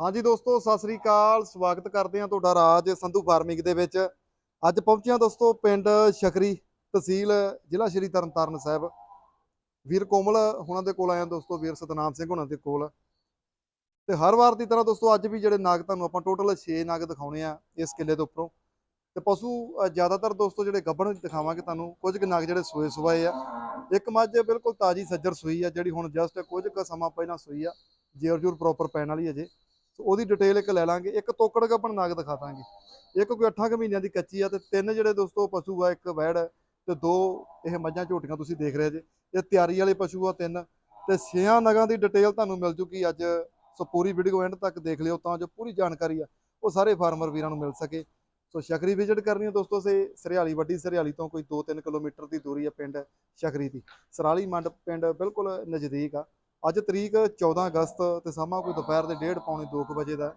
ਹਾਂਜੀ ਦੋਸਤੋ, ਸਤਿ ਸ੍ਰੀ ਅਕਾਲ। ਸਵਾਗਤ ਕਰਦੇ ਹਾਂ ਤੁਹਾਡਾ ਰਾਜ ਸੰਧੂ ਫਾਰਮਿੰਗ ਦੇ ਵਿੱਚ। ਅੱਜ ਪਹੁੰਚਿਆ ਦੋਸਤੋ ਪਿੰਡ ਸ਼ਕਰੀ ਤਹਿਸੀਲ, ਜ਼ਿਲ੍ਹਾ ਸ਼੍ਰੀ ਤਰਨਤਾਰਨ ਸਾਹਿਬ। ਵੀਰ ਕੋਮਲ ਹੁਣਾਂ ਦੇ ਕੋਲ ਆਇਆ ਦੋਸਤੋ, ਵੀਰ ਸਤਨਾਮ ਸਿੰਘ ਹੁਣਾਂ ਦੇ ਕੋਲ। ਤੇ ਹਰ ਵਾਰ ਦੀ ਤਰ੍ਹਾਂ ਦੋਸਤੋ, ਅੱਜ ਵੀ ਜਿਹੜੇ ਨਾਗ ਤੁਹਾਨੂੰ ਆਪਾਂ ਟੋਟਲ 6 ਨਾਗ ਦਿਖਾਉਣੇ ਆ ਇਸ ਕਿੱਲੇ ਦੇ ਉੱਪਰੋਂ। ਤੇ ਪਸ਼ੂ ਜ਼ਿਆਦਾਤਰ ਦੋਸਤੋ ਜਿਹੜੇ ਗੱਭਣ ਦਿਖਾਵਾਂਗੇ ਤੁਹਾਨੂੰ, ਕੁਝ ਕੁ ਨਾਗ ਜਿਹੜੇ ਸੋਏ ਸਵਾਏ ਆ। ਇੱਕ ਮੱਝ ਬਿਲਕੁਲ ਤਾਜੀ ਸੱਜਰ ਸੂਈ ਆ, ਜਿਹੜੀ ਹੁਣ ਜਸਟ ਕੁਝ ਕੁ ਸਮਾਂ ਪਹਿਲਾਂ ਸੂਈ ਆ। ਜੇਰ ਜੂਰ ਪ੍ਰੋਪਰ ਪੈਣ ਵਾਲੀ ਅਜੇ ਸੋ ਉਹਦੀ ਡਿਟੇਲ ਇੱਕ ਲੈ ਲਾਂਗੇ, ਇੱਕ ਤੋਕੜ ਗੱਭਣ ਨਾਗ ਦਿਖਾ ਦਾਂਗੇ। ਇੱਕ ਕੋਈ 8 ਕੁ ਮਹੀਨਿਆਂ ਦੀ ਕੱਚੀ ਆ ਤੇ ਤਿੰਨ ਜਿਹੜੇ ਦੋਸਤੋ ਪਸ਼ੂ ਆ, ਇੱਕ ਵੈੜ ਤੇ ਦੋ ਇਹ ਮੱਝਾਂ ਝੋਟੀਆਂ ਤੁਸੀਂ ਦੇਖ ਰਹੇ ਜੇ। ਇਹ ਤਿਆਰੀ ਵਾਲੇ ਪਸ਼ੂ ਆ ਤਿੰਨ ਤੇ ਛੇਆਂ ਨਗਾਂ ਦੀ ਡਿਟੇਲ ਤੁਹਾਨੂੰ ਮਿਲ ਜੂਗੀ ਅੱਜ। ਸੋ ਪੂਰੀ ਵੀਡੀਓ ਐਂਡ ਤੱਕ ਦੇਖ ਲਿਓ ਤਾਂ ਜੋ ਪੂਰੀ ਜਾਣਕਾਰੀ ਆ, ਉਹ ਸਾਰੇ ਫਾਰਮਰ ਵੀਰਾਂ ਨੂੰ ਮਿਲ ਸਕੇ। ਸੋ ਸ਼ਕਰੀ ਵਿਜ਼ਿਟ ਕਰਨੀ ਹੈ ਦੋਸਤੋ ਸੇ, ਸਰਿਆਲੀ, ਵੱਡੀ ਸਰਿਆਲੀ ਤੋਂ ਕੋਈ 2-3 ਕਿਲੋਮੀਟਰ ਦੀ ਦੂਰੀ ਆ ਪਿੰਡ ਸ਼ਕਰੀ ਦੀ। ਸਰਾਲੀ ਮੰਡ ਪਿੰਡ ਬਿਲਕੁਲ ਨਜ਼ਦੀਕ ਆ। ਅੱਜ ਤਰੀਕ 14 ਅਗਸਤ ਤੇ ਸਮਾਂ ਕੋਈ ਦੁਪਹਿਰ ਦੇ 1:30 ਪੌਣੇ 2 ਵਜੇ ਦਾ।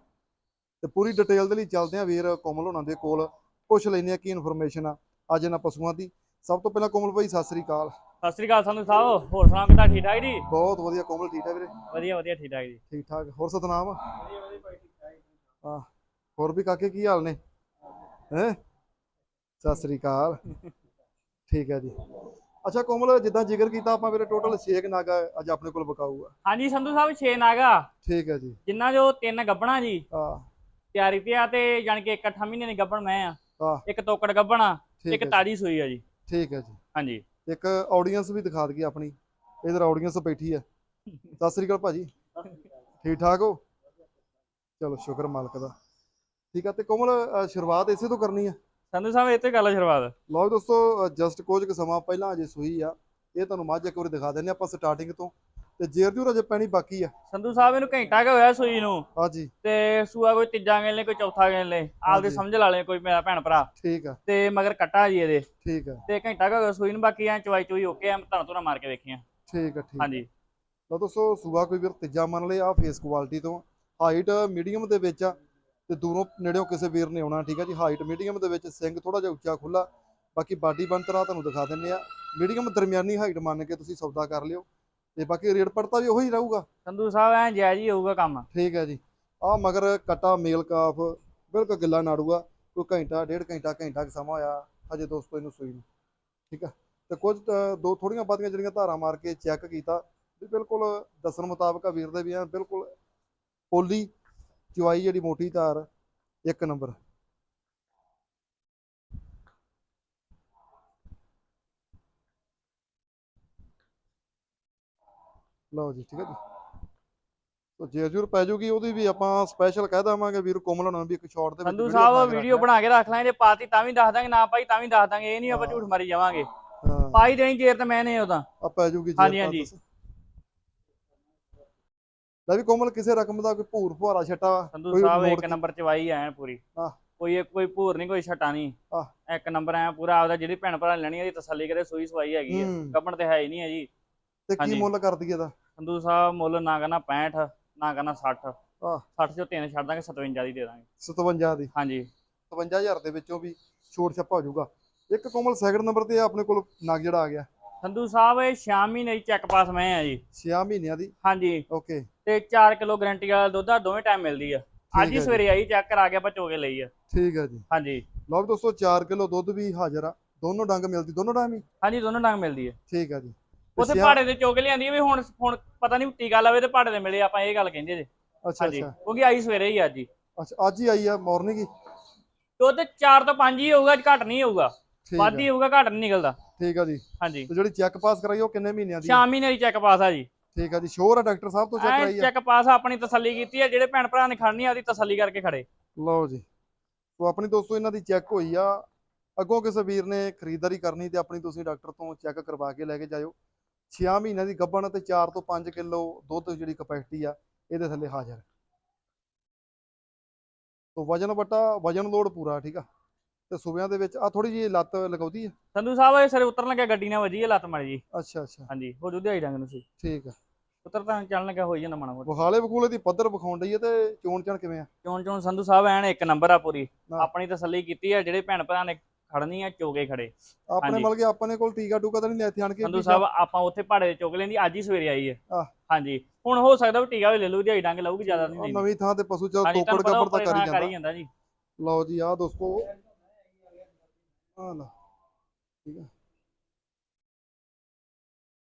ਤੇ ਪੂਰੀ ਡਿਟੇਲ ਦੇ ਲਈ ਚੱਲਦੇ ਆ ਵੀਰ ਕੋਮਲ ਹੋਣਾ ਦੇ ਕੋਲ ਪੁੱਛ ਲੈਂਦੇ ਆ ਕੀ ਇਨਫੋਰਮੇਸ਼ਨ ਆ ਅੱਜ ਇਹਨਾਂ ਪਸ਼ੂਆਂ ਦੀ। ਸਭ ਤੋਂ ਪਹਿਲਾਂ ਕੋਮਲ ਭਾਈ ਸਤਿ ਸ੍ਰੀ ਅਕਾਲ। ਸਤਿ ਸ੍ਰੀ ਅਕਾਲ ਸੰਧੂ ਸਾਹਿਬ ਹੋਰ ਸੁਣਾਓ ਕਿੱਦਾਂ ਠੀਕ ਠਾਕ ਜੀ? ਬਹੁਤ ਵਧੀਆ ਕੋਮਲ ਠੀਕ ਠਾਕ ਵੀਰੇ? ਵਧੀਆ ਵਧੀਆ ਠੀਕ ਠਾਕ ਜੀ। ਠੀਕ ਠਾਕ ਹੋਰ ਸਤਨਾਮ? ਹਾਂ ਹੋਰ ਵੀ ਕਾਕੇ ਕੀ ਹਾਲ ਨੇ? ਹੈ? ਸਤਿ ਸ੍ਰੀ ਅਕਾਲ। ਠੀਕ ਹੈ ਜੀ। ਅੱਛਾ ਕੋਮਲ ਜਿੱਦਾਂ ਜ਼ਿਕਰ ਕੀਤਾ ਆਪਾਂ ਵੀਰੇ ਟੋਟਲ 6 ਨਾਗਾ ਅੱਜ ਆਪਣੇ ਕੋਲ ਬਕਾਊ ਆ ਹਾਂਜੀ ਸੰਧੂ ਸਾਹਿਬ 6 ਨਾਗਾ। ਠੀਕ ਹੈ ਜੀ। ਜਿੰਨਾ ਜੋ ਤਿੰਨ ਗੱਬਣਾ ਜੀ। ਹਾਂ। ਤਿਆਰੀ ਤੇ ਆ ਤੇ ਜਾਣ ਕੇ 1-8 ਮਹੀਨੇ ਦੀ ਗੱਬਣ ਮੈਂ ਆ। ਇੱਕ ਤੋਕੜ ਗੱਬਣਾ ਇੱਕ ਤਾਜੀ ਸੂਈ ਆ ਜੀ। ਠੀਕ ਹੈ ਜੀ। ਹਾਂਜੀ। ਇੱਕ ਆਡੀਅנס ਵੀ ਦਿਖਾ ਦਗੀ ਆਪਣੀ। ਇਧਰ ਆਡੀਅנס ਬੈਠੀ ਆ ਸਤਿ ਸ੍ਰੀ ਅਕਾਲ ਭਾਜੀ। ਠੀਕ ਠਾਕ ਹੋ? ਚਲੋ ਸ਼ੁਕਰ ਮਾਲਕ ਦਾ। ਠੀਕ ਆ ਤੇ ਕੋਮਲ ਸ਼ੁਰੂਆਤ ਇਸੇ ਤੋਂ ਕਰਨੀ ਆ। ਸੰਧੂ ਸਾਹਿਬ ਇੱਥੇ ਗੱਲ ਸ਼ੁਰੂਆਤ। ਲਓ ਜੀ ਦੋਸਤੋ ਜਸਟ ਕੁਝ ਕੁ ਸਮਾਂ ਪਹਿਲਾਂ ਅਜੇ ਸੂਈ ਆ। ਇਹ ਤੁਹਾਨੂੰ ਮੱਝ ਇੱਕ ਵਾਰੀ ਦਿਖਾ ਦਿੰਦੇ ਆਪਾਂ ਸਟਾਰਟਿੰਗ ਤੋਂ। ਤੇ ਜੇਰ ਜੂਰ ਅਜੇ ਪੈਣੀ ਬਾਕੀ ਆ। ਸੰਧੂ ਸਾਹਿਬ ਇਹਨੂੰ ਘੰਟਾ ਕੁ ਹੋਇਆ ਸੂਈ ਨੂੰ। ਹਾਂਜੀ। ਤੇ ਸੂਆ ਕੋਈ ਤੀਜਾ ਗੇਲੇ ਕੋਈ ਚੌਥਾ ਗੇਲੇ ਆਪਦੇ ਹਾਂਜੀ। ਸਮਝ ਲਾ ਲੈ ਕੋਈ ਮੇਰਾ ਭੈਣ ਭਰਾ। ਠੀਕ ਆ। ਤੇ ਮਗਰ ਕੱਟਾ ਜੀ ਇਹਦੇ। ਠੀਕ ਆ। ਤੇ ਘੰਟਾ ਕੁ ਹੋਇਆ ਸੂਈ ਨੂੰ ਬਾਕੀ ਐ ਚਵਾਈ ਚੋਈ ਓਕੇ ਆ ਤੁਹਾਨੂੰ ਤੋਂ ਮਾਰ ਕੇ ਵੇਖੀਆਂ। ਠੀਕ ਆ ਠੀਕ। ਹਾਂਜੀ। ਲਓ ਦੋਸਤੋ ਸੂਆ ਕੋਈ ਵੀਰ ਤੀਜਾ ਮੰਨ ਲਏ ਆ ਫੇਸ ਕੁਆਲਿਟੀ ਤੋਂ। ਹਾਈਟ ਮੀਡੀਅਮ ਦੇ ਵਿੱਚ ਆ। ਤੇ ਦੂਰੋਂ ਨੇੜਿਓਂ ਕਿਸੇ ਵੀਰ ਨੇ ਆਉਣਾ ਠੀਕ ਆ ਜੀ? ਹਾਈਟ ਮੀਡੀਅਮ ਦੇ ਵਿੱਚ ਸਿੰਘ ਥੋੜਾ ਜਿਹਾ ਉੱਚਾ ਖੁੱਲਾ ਬਾਕੀ ਬਾਡੀ ਬੰਤਰਾ ਤੁਹਾਨੂੰ ਦਿਖਾ ਦਿੰਨੇ ਆ। ਮੀਡੀਅਮ ਦਰਮਿਆਨੀ ਹਾਈਟ ਮੰਨ ਕੇ ਤੁਸੀਂ ਸੌਦਾ ਕਰ ਲਿਓ ਤੇ ਬਾਕੀ ਰੇਟ ਪੜਤਾ ਵੀ ਉਹੀ ਰਹੂਗਾ। ਸੰਧੂ ਸਾਹਿਬ ਐ ਜਾਇਜ਼ ਹੀ ਹੋਊਗਾ ਕੰਮ। ਠੀਕ ਹੈ ਜੀ। ਆ ਮਗਰ ਕਟਾ ਮੇਲ ਕਾਫ ਬਿਲਕੁਲ ਗਿੱਲਾ ਨਾੜੂਆ ਕੋਈ ਘੰਟਾ ਡੇਢ ਘੰਟਾ ਘੰਟਾ ਕੁ ਸਮਾਂ ਹੋਇਆ ਹਜੇ ਦੋਸਤੋ ਇਹਨੂੰ ਸੂਈ ਨੂੰ ਠੀਕ ਆ? ਤੇ ਕੁਝ ਦੋ ਥੋੜੀਆਂ ਬਾਦੀਆਂ ਜਿਹੜੀਆਂ ਧਾਰਾਂ ਮਾਰ ਕੇ ਚੈੱਕ ਕੀਤਾ ਵੀ ਬਿਲਕੁਲ ਦੱਸਣ ਮੁਤਾਬਕ ਆ ਵੀਰ ਦੇ ਵੀ ਆ ਬਿਲਕੁਲ ਪੋਲੀ ਚੁਆਈ ਜਿਹੜੀ ਮੋਟੀ ਧਾਰ ਇੱਕ ਨੰਬਰ। ਲਓ ਜੀ ਠੀਕ ਹੈ ਜੀ। ਤੋ ਜੇ ਜਰੂਰ ਪੈ ਜੂਗੀ ਉਹਦੀ ਵੀ ਆਪਾਂ ਸਪੈਸ਼ਲ ਕਹਿ ਦੇਵਾਂਗੇ ਵੀਰ ਕੋਮਲ ਨੂੰ ਵੀ ਇੱਕ ਸ਼ਾਰਟ ਦੇ ਵਿੱਚ ਸੰਧੂ ਸਾਹਿਬ ਵੀਡੀਓ ਬਣਾ ਕੇ ਰੱਖ ਲਾਂਗੇ ਜੇ ਪਾਤੀ ਤਾਂ ਵੀ ਦੱਸ ਦਾਂਗੇ ਨਾ ਪਾਈ ਤਾਂ ਵੀ ਦੱਸ ਦਾਂਗੇ ਇਹ ਨਹੀਂ ਆਪਾਂ। ਝੂਠ ਮਾਰੀ ਜਾਵਾਂਗੇ। ਪਾਈ ਦੇਣੀ ਜੇਰ ਤਾਂ ਮੈਂ ਨੇ ਉਹਦਾ ਆ ਪੈ ਜੂਗੀ ਹਾਂਜੀ, ਤਾਂ ਹਾਂਜੀ। ਲੈ ਵੀ ਕੋਮਲ ਕਿਸੇ ਰਕਮ ਦਾ ਕੋਈ ਭੂਰ ਫੁਹਾਰਾ ਛੱਟਾ ਸੰਧੂ ਕੋਈ ਸਾਹਿਬ ਇੱਕ ਨੰਬਰ ਚ ਵਾਈ ਐਨ ਪੂਰੀ। ਕੋਈ ਇੱਕ ਕੋਈ ਭੂਰ ਨਹੀਂ ਕੋਈ ਛਟਾ ਨਹੀਂ। ਇੱਕ ਨੰਬਰ ਐ ਪੂਰਾ ਆਪਦਾ ਜਿਹੜੀ ਭੈਣ ਭਰਾ ਲੈਣੀ ਉਹਦੀ ਤਸੱਲੀ ਕਰੇ ਸੂਈ ਸਵਾਈ ਹੈਗੀ ਆ। ਗੱਬਣ ਤੇ ਹੈ ਹੀ ਨਹੀਂ ਹੈ ਜੀ ਤੇ ਕੀ। ਮੁੱਲ ਕਰਦੀ ਇਹਦਾ? ਸੰਧੂ ਸਾਹਿਬ ਮੁੱਲ ਨਾ ਕਰਨਾ 65 ਨਾ ਕਰਨਾ 60 ਆਹ। 60 ਚੋਂ ਤਿੰਨ ਛੱਡ ਦਾਂਗੇ 57 ਦੀ ਦੇ ਦਾਂਗੇ। 57 ਦੀ। ਹਾਂਜੀ। 57000 ਦੇ ਵਿੱਚੋਂ ਵੀ ਛੋਟ ਛੱਪਾ ਹੋ ਜਾਊਗਾ। ਇੱਕ ਕੋਮਲ ਸੈਕਿੰਡ ਨੰਬਰ ਤੇ ਆਪਣੇ ਕੋਲ ਨਗ ਜਿਹੜਾ ਆ ਗਿਆ। ਸੰਧੂ ਸਾਹਿਬ ਇਹ 6 ਮਹੀਨੇ ਦੀ ਚੈੱਕ ਪਾਸ ਮੈਂ ਆ ਜੀ। 6 ਮਹੀਨਿਆਂ ਦੀ? ਹਾਂਜੀ। ਓਕੇ। ਤੇ 4 ਕਿਲੋ ਗਰੰਟੀ ਵਾਲਾ ਦੁੱਧ ਆ ਦੋਵੇਂ ਟਾਈਮ ਮਿਲਦੀ ਆ। ਅੱਜ ਹੈ। ਸਵੇਰੇ ਆਈ ਚੈੱਕ ਕਰਾ ਕੇ ਆਪਾਂ ਚੋ ਕੇ ਲਈ ਆ। ਠੀਕ ਹੈ ਜੀ। ਹਾਂਜੀ। ਲਓ ਵੀ ਦੋਸਤੋ 4 ਕਿਲੋ ਦੁੱਧ ਵੀ ਹਾਜ਼ਰ ਆ। ਦੋਨੋਂ ਡੰਗ ਮਿਲਦੀ ਦੋਨੋਂ ਟਾਈਮ ਹੀ ਹਾਂਜੀ ਦੋਨੋਂ ਡੰਗ ਮਿਲਦੀ ਆ। ਠੀਕ ਹੈ ਜੀ। ਉੱਥੇ ਪਹਾੜੇ ਦੇ ਚੋਗ ਲਿਆਂਦੀ ਆ ਵੀ ਹੁਣ ਹੁਣ ਪਤਾ ਨਹੀਂ ਟੀਕਾ ਲਾਵੇ ਤੇ ਪਹਾੜੇ ਦੇ ਮਿਲੇ ਆਪਾਂ ਇਹ ਗੱਲ ਕਹਿੰਦੇ ਜੇ। ਅੱਛਾ ਅੱਛਾ। ਕਿਉਂਕਿ ਆਈ ਸਵੇਰੇ ਹੀ ਅੱਜ ਹੀ। ਅੱਛਾ ਅੱਜ ਹੀ ਆਈ ਆ ਮਾਰਨਿੰਗ ਹੀ? ਦੁੱਧ 4 ਤੋਂ 5 ਹੀ ਹੋਊਗਾ ਘੱਟ ਨਹੀਂ ਹੋਊਗਾ। ਵੱਧ ਹੀ ਹੋਊਗਾ ਘੱਟ ਨਹੀਂ ਨਿਕਲਦਾ। ਠੀਕ ਆ ਜੀ। ਹਾਂਜੀ। ਤੇ ਜਿਹੜੀ ਚੈੱਕ ਪਾਸ ਕਰਾਈ ਉਹ ਕਿੰਨੇ ਮਹੀਨਿਆਂ ਦੀ ਆ? ਸ਼ਾਮੀ ਨੇ ਚੈੱਕ ਪਾਸ ਆ ਜੀ। ਠੀਕ ਆ ਜੀ। ਸ਼ੋਰ ਆ ਡਾਕਟਰ ਸਾਹਿਬ ਤੋਂ ਚੈੱਕ ਕਰਾਈ ਆ? ਚੈੱਕ ਪਾਸ ਆਪਣੀ ਤਸੱਲੀ ਕੀਤੀ ਆ ਜਿਹੜੇ ਭੈਣ ਭਰਾ ਨੇ ਖੜਨੀ ਆ ਉਹਦੀ ਤਸੱਲੀ ਕਰਕੇ ਖੜੇ। ਲਓ ਜੀ। ਸੋ ਆਪਣੀ ਦੋਸਤੋ ਇਹਨਾਂ ਦੀ ਚੈੱਕ ਹੋਈ ਆ। ਅੱਗੋਂ ਕਿਸੇ ਵੀਰ ਨੇ ਖਰੀਦਦਾਰੀ ਕਰਨੀ ਤੇ ਆਪਣੀ ਤੁਸੀਂ ਡਾਕਟਰ ਤੋਂ ਚੈੱਕ ਕਰਵਾ ਕੇ ਲੈ ਕੇ ਜਾਇਓ। 6 ਮਹੀਨਿਆਂ ਦੀ ਗੱਭਣ ਤੇ 4 ਤੋਂ 5 ਕਿਲੋ ਦੁੱਧ ਜਿਹੜੀ ਕਪੈਸਿਟੀ ਆ ਇਹਦੇ ਥੱਲੇ ਹਾਜ਼ਰ। ਸੋ ਵਜਨ ਵਟਾ ਵਜਨ ਲੋਡ ਪੂਰਾ ਠੀਕ ਆ? ਤੇ ਸੁਬਿਆਂ ਦੇ ਵਿੱਚ ਆ ਥੋੜੀ ਜਿਹੀ ਲੱਤ ਲਗਾਉਦੀ ਆ? ਸੰਧੂ ਸਾਹਿਬ ਇਹ ਸਿਰੇ ਉਤਰਨ ਲੱਗਿਆ ਗੱਡੀ ਨਾਲ ਵੱਜੀ ਆ ਲੱਤ ਮਾਰੀ ਜੀ ਅੱਛਾ ਅੱਛਾ। ਹਾਂਜੀ ਹੋ ਜੂ ਦਿਹਾੜੀ ਡੰਗ ਨੂੰ ਸੀ। ਠੀਕ ਆ। ਉਤਰ ਤਾਂ ਚੱਲਣ ਲੱਗਿਆ ਹੋਈ ਜਾਂਦਾ ਮਾਣਾ ਮੋਟਾ। ਬਖਾਲੇ ਬਖੂਲੇ ਦੀ ਪੱਧਰ ਵਿਖਾਉਣ ਡਈ ਆ ਤੇ ਚੋਣ ਚਣ ਕਿਵੇਂ ਆ? ਚੋਣ ਚੋਣ ਸੰਧੂ ਸਾਹਿਬ ਐਨ ਇੱਕ ਨੰਬਰ ਆ ਪੂਰੀ। ਹਾਂ। ਆਪਣੀ ਤਸੱਲੀ ਕੀਤੀ ਆ ਜਿਹੜੇ ਭੈਣ ਭਰਾ ਨੇ ਖੜਨੀ ਆ ਚੋਗੇ ਖੜੇ। ਆਪਣੇ। ਮਤਲਬ ਕਿ ਆਪਣੇ ਕੋਲ ਟੀਕਾ ਟੂਕਾ ਤਾਂ ਨਹੀਂ ਇੱਥੇ ਆਣ ਕੇ ਸੰਧੂ ਸਾਹਿਬ ਆਪਾਂ ਉੱਥੇ ਪਹਾੜੇ ਚੁੱਕ ਲੈਂਦੀ ਅੱਜ ਹੀ ਸਵੇਰੇ ਆਈ ਹੈ। ਹਾਂਜੀ। ਹੁਣ ਹੋ ਸਕਦਾ ਵੀ ਟੀਕਾ ਵੀ ਲੈ ਲੂ ਦਿਹਾੜੀ ਡੰਗ ਲਾਊਗੀ ਜ਼ਿਆਦਾ ਨਹੀਂ ਨਵੀਂ ਥਾਂ ਤੇ ਪਸ਼ੂ ਹਾਂਜੀ ਤੋਕੜ ਤਾਂ ਕਰੀ ਜਾਂਦਾ ਜੀ। ਲਓ ਜੀ ਆਹ ਦੋਸਤੋ ਆ ਲਾ ਠੀਕ ਹੈ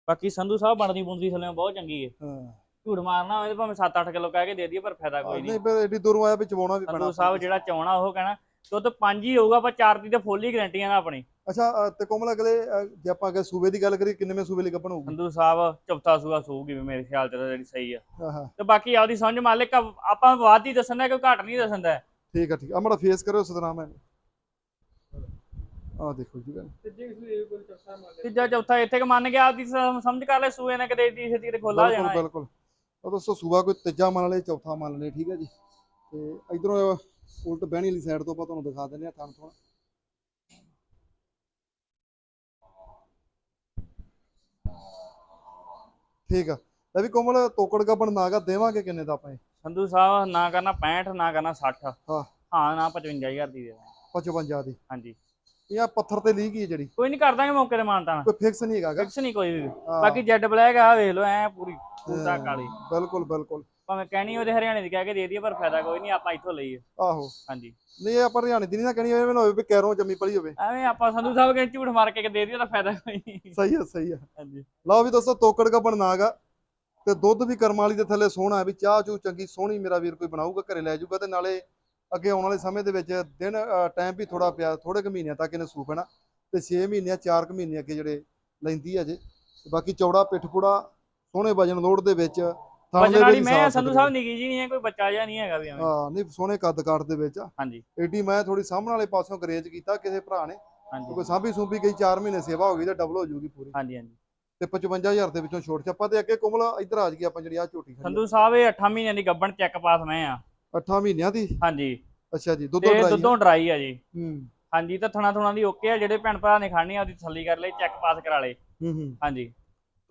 ਬਾਕੀ ਸੰਧੂ ਸਾਹਿਬ ਬਣਦੀ ਬੁੰਦੀ ਥੱਲੇ ਬਹੁਤ ਚੰਗੀ ਹੈ ਹਾਂ। ਝੂਠ ਮਾਰਨਾ ਹੋਵੇ ਤਾਂ ਭਾਵੇਂ 7-8 ਕਿਲੋ ਕਹਿ ਕੇ ਦੇ ਦਈਏ ਪਰ ਫਾਇਦਾ ਕੋਈ ਨਹੀਂ। ਨਹੀਂ ਫਿਰ ਏਡੀ ਦੂਰੋਂ ਆਇਆ ਵੀ ਚਵਾਉਣਾ ਵੀ ਪੈਣਾ ਸੰਧੂ ਸਾਹਿਬ ਜਿਹੜਾ ਚਾਉਣਾ ਉਹ ਕਹਿਣਾ ਦੁੱਧ 5 ਹੀ ਹੋਊਗਾ ਪਰ 4 ਦੀ ਤੇ ਫੁੱਲ ਹੀ ਗਰੰਟੀ ਆ ਨਾ ਆਪਣੀ। ਅੱਛਾ ਅ, ਤੇ ਕੋਮਲ ਅਗਲੇ ਅ, ਜੇ ਆਪਾਂ ਅਗੇ ਸੂਬੇ ਦੀ ਗੱਲ ਕਰੀਏ ਕਿੰਨੇਵੇਂ ਸੂਬੇ ਲਈ ਗੱਭਣ ਹੋਊਗੀ? ਸੰਧੂ ਸਾਹਿਬ ਚੌਥਾ ਸੂਆ ਸੂਗੀ ਵੀ ਮੇਰੇ ਖਿਆਲ ਚ ਤਾਂ ਜਿਹੜੀ ਸਹੀ ਆ। ਹਾਂ ਹਾਂ। ਤੇ ਬਾਕੀ ਆਪਦੀ ਸਮਝ ਮਾਲਿਕ ਆਪਾਂ ਵੱਧ ਹੀ ਦੱਸਣ ਦਾ ਕਿ ਘੱਟ ਨਹੀਂ ਦੱਸਣ ਠੀਕ ਆ ਠੀਕ ਆ। ਮੜਾ ਫੇਸ ਕਰਿਓ ਸਤਨਾਮ ਹੈ। ਆ ਦੇਖੋ ਜੀ ਗੱਲ। ਤੀਜਾ ਚੌਥਾ ਇੱਥੇ ਕਿ ਮੰਨ ਗਿਆ ਆਪਦੀ ਸ- ਸਮਝ ਕਰ ਲੈ ਸੂਏ ਨੇ ਕਦੇ ਦੀ ਛੇਤੀ ਤੇ ਖੋਲਾ ਬਿਲਕੁਲ ਜਾਣਾ ਹੈ। ਬਿਲਕੁਲ। ਉਹ ਦੋਸਤੋ ਸੂਬਾ ਕੋਈ ਤੀਜਾ ਮੰਨ ਲਏ ਚੌਥਾ ਮੰਨ ਲਏ ਠੀਕ ਹੈ ਜੀ। ਤੇ ਇਧਰੋਂ ਉਲਟ ਬਹਿਣੀ ਵਾਲੀ ਸਾਈਡ ਤੋਂ ਆਪਾਂ ਤੁਹਾਨੂੰ ਦਿਖਾ ਦਿੰਦੇ ਆ ਥਣ ਥਣ। ਠੀਕ ਆ। ਲੈ ਵੀ ਕੋਮਲ ਤੋਕੜ ਗੱਬਣ ਨਾਗਾ ਦੇਵਾਂਗੇ ਕਿੰਨੇ ਦਾ ਆਪਾਂ ਇਹ? ਸੰਧੂ ਸਾਹਿਬ ਨਾ ਕਰਨਾ 65 ਨਾ ਕਰਨਾ 60 ਹਾਂ। ਹਾਂ ਨਾ 55000 ਦੀ ਦੇ ਦਾਂਗੇ। 55 ਦੀ। ਹਾਂਜੀ। ਇਹ ਆ ਪੱਥਰ ਤੇ ਲੀ ਗਈ ਜਿਹੜੀ। ਕੋਈ ਨਹੀਂ ਕਰ ਦਾਂਗੇ ਮੌਕੇ ਤੇ ਮਾਨਤਾ ਕੋਈ ਫਿਕਸ ਨਹੀਂ ਹੈਗਾ ਗਾ। ਫਿਕਸ ਨਹੀਂ ਕੋਈ ਵੀ। ਹਾਂ, ਬਾਕੀ ਜੈਡ ਬਲੈਕ ਆ ਵੇਖ ਲਓ ਐ ਪੂਰੀ ਪੂਰਾ ਹਾਂ, ਕਾਲੀ। ਬਿਲਕੁਲ ਬਿਲਕੁਲ। ਭਾਵੇਂ ਕਹਿਣੀ ਉਹਦੇ ਹਰਿਆਣੇ ਦੀ ਕਹਿ ਕੇ ਦੇ ਦਈਏ ਪਰ ਫਾਇਦਾ ਕੋਈ ਨਹੀਂ ਆਪਾਂ ਇੱਥੋਂ ਲਈਏ। ਆਹੋ। ਹਾਂਜੀ। ਨਹੀਂ ਇਹ ਆਪਾਂ ਹਰਿਆਣੇ ਦੀ ਨਹੀਂ ਨਾ ਕਹਿਣੀ ਇਹ ਨਾ ਹੋਵੇ ਵੀ ਕੈਰੋਂ ਜੰਮੀ ਪਲੀ ਹੋਵੇ। ਐਵੇਂ ਆਪਾਂ ਸੰਧੂ ਸਾਹਿਬ ਕਹਿੰਦੇ ਝੂਠ ਮਾਰ ਕੇ ਦੇ ਦਈਏ ਤਾਂ ਫਾਇਦਾ ਕੋਈ ਨਹੀਂ ਸਹੀ ਆ ਸਹੀ ਆ। ਹਾਂਜੀ। ਲਓ ਵੀ ਦੋਸਤੋ ਤੋਕੜ ਗੱਬਣ ਨਾਗਾ ਤੇ ਦੁੱਧ ਵੀ ਕਰਮ ਵਾਲੀ ਦੇ ਥੱਲੇ ਸੋਹਣਾ ਹੈ ਵੀ ਚਾਹ ਚੂ ਚੰਗੀ ਸੋਹਣੀ ਮੇਰਾ ਵੀਰ ਕੋਈ ਬਣਾਊਗਾ ਘਰੇ ਲੈ ਜਾਊਗਾ ਤੇ ਨਾਲੇ ਅੱਗੇ ਆਉਣ ਵਾਲੇ ਸਮੇਂ ਦੇ ਵਿੱਚ ਦਿਨ ਟਾਈਮ ਵੀ ਥੋੜਾ ਪਿਆ ਥੋੜੇ ਕੁ ਮਹੀਨਿਆਂ ਤੱਕ ਇਹਨੇ ਸੂ ਪੈਣਾ ਤੇ 6 ਮਹੀਨਿਆਂ 4 ਕੁ ਮਹੀਨੇ ਅੱਗੇ ਜਿਹੜੇ ਲੈਂਦੀ ਹੈ ਜੇ। ਤੇ ਬਾਕੀ ਚੌੜਾ ਪਿੱਠ ਪੁੜਾ ਸੋਹਣੇ ਵਜਨ ਲੋੜ ਦੇ ਵਿੱਚ ਵਜਨ ਵਾਲੀ ਵਿੱਚ ਮੈਂ ਸੰਧੂ। ਸਾਹਿਬ ਨਿੱਕੀ ਜੀ ਨਹੀਂ ਹੈ ਕੋਈ ਬੱਚਾ ਜਿਹਾ ਨਹੀਂ ਹੈਗਾ ਵੀ ਐਵੇਂ। ਹਾਂ ਨਹੀਂ ਸੋਹਣੇ ਕੱਦ ਕਾਠ ਦੇ ਵਿੱਚ ਆ। ਹਾਂਜੀ। ਏਡੀ ਮੈਂ ਥੋੜੀ ਸਾਹਮਣੇ ਵਾਲੇ ਪਾਸੋਂ ਗਰੇਜ ਕੀਤਾ ਕਿਸੇ ਭਰਾ ਨੇ। ਹਾਂਜੀ। ਕੋਈ ਸਾਂਭੀ ਸੂੰਭੀ ਗਈ 4 ਮਹੀਨੇ ਸੇਵਾ ਹੋ ਗਈ ਤਾਂ ਡਬਲ ਹੋ ਜੂਗੀ ਪੂਰੀ। ਹਾਂਜੀ ਹਾਂਜੀ। ਤੇ 55000 ਦੇ ਵਿੱਚੋਂ ਛੋਟ ਛੱਪਾ ਤੇ ਅੱਗੇ ਕੋਮਲ ਇੱਧਰ ਆ ਜੀ ਆਪਾਂ ਜਿਹੜੀ ਆ ਝੋਟੀ ਸੰਧੂ ਸਾਹਿਬ ਇਹ 8 ਮਹੀਨਿਆਂ ਦੀ ਗੱਬਣ ਚੈੱਕ ਪਾਸ ਮੈਂ ਆ। 8 ਮਹੀਨਿਆਂ ਦੀ? ਹਾਂਜੀ। ਅੱਛਾ ਜੀ ਦੁੱਧੋਂ ਡਰਾਈ ਦੁੱਧੋਂ ਡਰਾਈ ਆ ਜੀ। ਹੂੰ। ਹਾਂਜੀ ਤਾਂ ਥਣਾ ਥਣਾ ਦੀ ਓਕੇ ਆ ਜਿਹੜੇ ਭੈਣ ਭਰਾ ਨੇ ਖਾਣੀ ਆ ਉਹਦੀ ਤਸੱਲੀ ਕਰ ਲਈ ਚੈੱਕ ਪਾਸ ਕਰਾ ਲੇ ਹੂੰ ਹੂੰ। ਹਾਂਜੀ।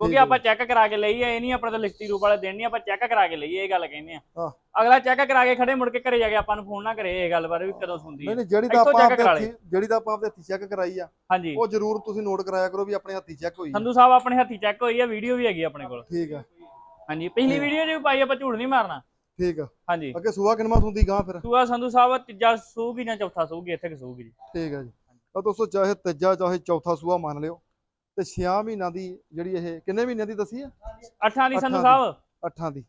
ਕਿਉਂਕਿ ਆਪਾਂ ਚੈੱਕ ਕਰਾ ਕੇ ਲਈ ਆ ਇਹ ਨਹੀਂ ਆਪਣੇ ਤੋਂ ਲਿਖਤੀ ਰੂਪ ਵਾਲੇ ਦੇਣ ਨਹੀਂ ਆਪਾਂ ਚੈੱਕ ਕਰਾ ਕੇ ਲਈ ਇਹ ਗੱਲ ਕਹਿੰਦੇ ਆ। ਅਗਲਾ ਚੈੱਕ ਕਰਾ ਕੇ ਖੜੇ ਮੁੜ ਕੇ ਘਰੇ ਜਾ ਕੇ ਆਪਾਂ ਨੂੰ ਫੋਨ ਨਾ ਕਰੇ ਇਹ ਗੱਲ ਬਾਰੇ ਵੀ ਕਦੋਂ ਸੁਣਦੀ ਨਹੀਂ ਜਿਹੜੀ ਤਾਂ ਆਪਾਂ ਆਪਦੇ ਜਿਹੜੀ ਤਾਂ ਆਪਾਂ ਆਪਦੇ ਹੱਥੀ ਚੈੱਕ ਕਰਾਈ ਆ ਹਾਂਜੀ। ਉਹ ਜ਼ਰੂਰ ਤੁਸੀਂ ਨੋਟ ਕਰਾਇਆ ਕਰੋ ਵੀ ਆਪਣੇ ਹੱਥੀ ਚੈੱਕ ਹੋਈ ਆ। ਸੰਧੂ ਸਾਹਿਬ ਆਪਣੇ ਹੱਥੀ ਚੈੱਕ ਹੋਈ ਆ ਵੀਡੀਓ ਵੀ ਹੈਗੀ ਆਪਣੇ ਕੋਲ। ਠੀਕ ਆ। ਹਾਂਜੀ ਪਿਛਲੀ। ਵੀਡੀਓ ਵੀ ਪਾਈ ਆਪਾਂ ਝੂਠ ਨਹੀਂ ਮਾਰਨਾ। ਠੀਕ ਆ। ਹਾਂਜੀ। ਅੱਗੇ ਸੂਆ ਕਿਨਮਾ ਹੁੰਦੀ ਗਾਂ ਫਿਰ? ਸੂਆ ਸੰਧੂ ਸਾਹਿਬ ਤੀਜਾ ਸੂਗੀ ਜਾਂ ਚੌਥਾ ਸੂਗੀ ਇੱਥੇ ਕਿ ਸੂਗੀ ਜੀ ਠੀਕ ਆ ਜੀ। ਤਾਂ ਦੋਸਤੋ ਚਾਹੇ ਤੀਜਾ ਚਾਹੇ ਚੌਥਾ ਸੂਆ ਮੰਨ ਲਿਓ। ਤੇ 6 ਮਹੀਨਿਆਂ ਦੀ ਜਿਹੜੀ ਇਹ ਕਿੰਨੇ ਮਹੀਨਿਆਂ ਦੀ ਦੱਸੀ ਆ? ਅੱਠਾਂ ਦੀ ਸੰਧੂ ਸਾਹਿਬ 8 ਦੀ।